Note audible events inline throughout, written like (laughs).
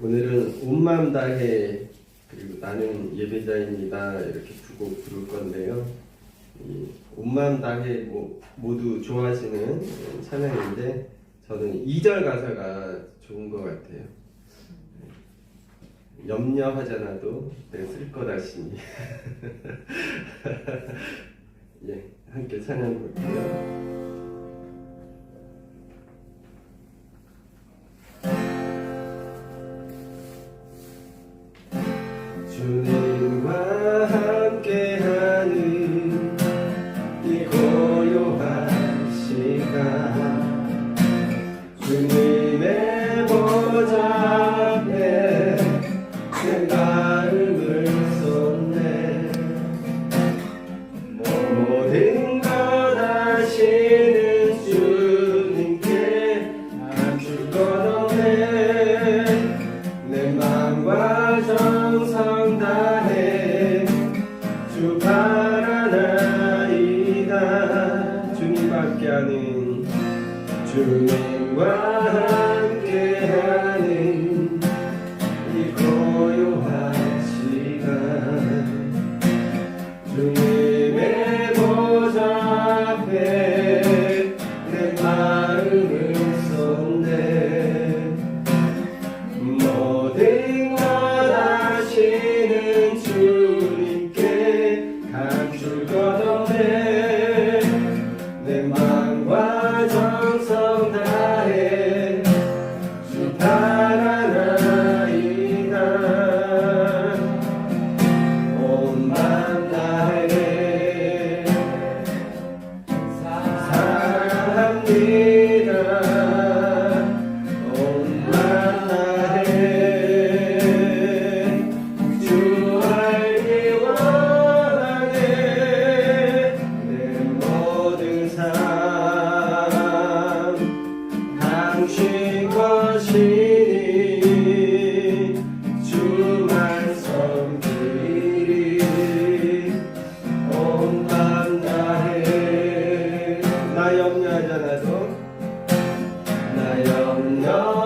오늘은 온 마음 다해 그리고 나는 예배자입니다 이렇게 두고 부를 건데요. 온 마음 다해 모두 좋아하시는 찬양인데 저는 2절 가사가 좋은 것 같아요. 염려하잖아도 내쓸것 아시니 (laughs) 예, 함께 찬양 볼게요. to live. 함께하는 주님과 I don't know.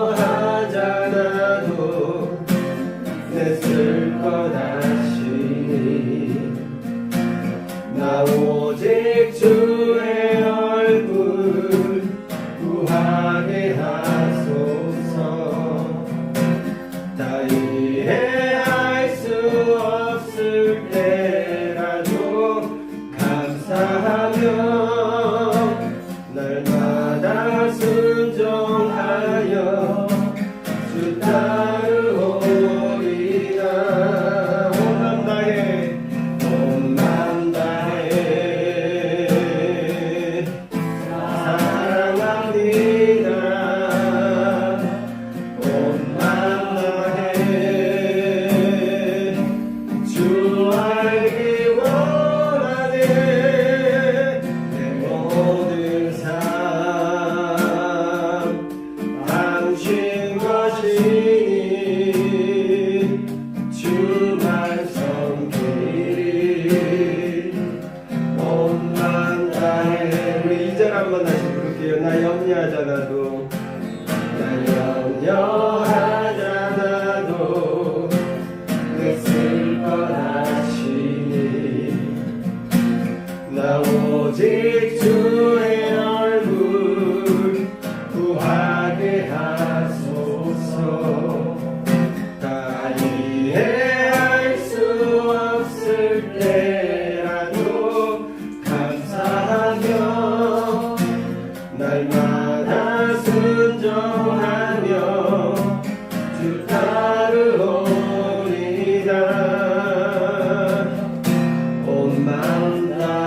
사랑하시니 나 오직 mountain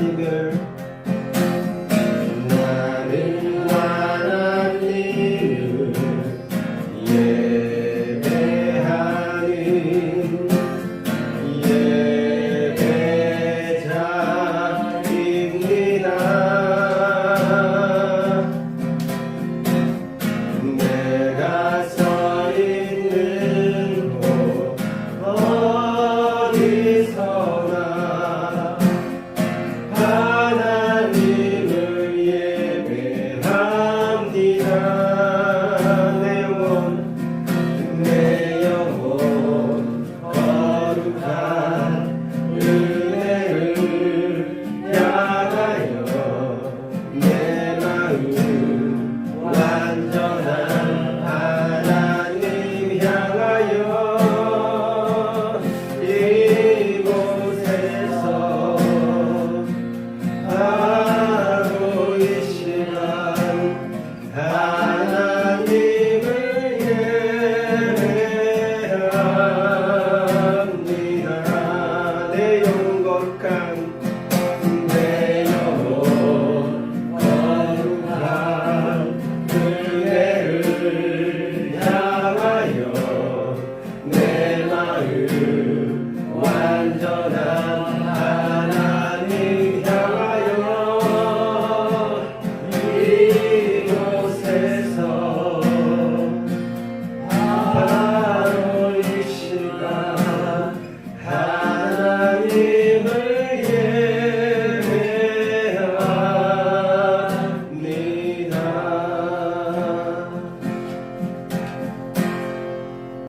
나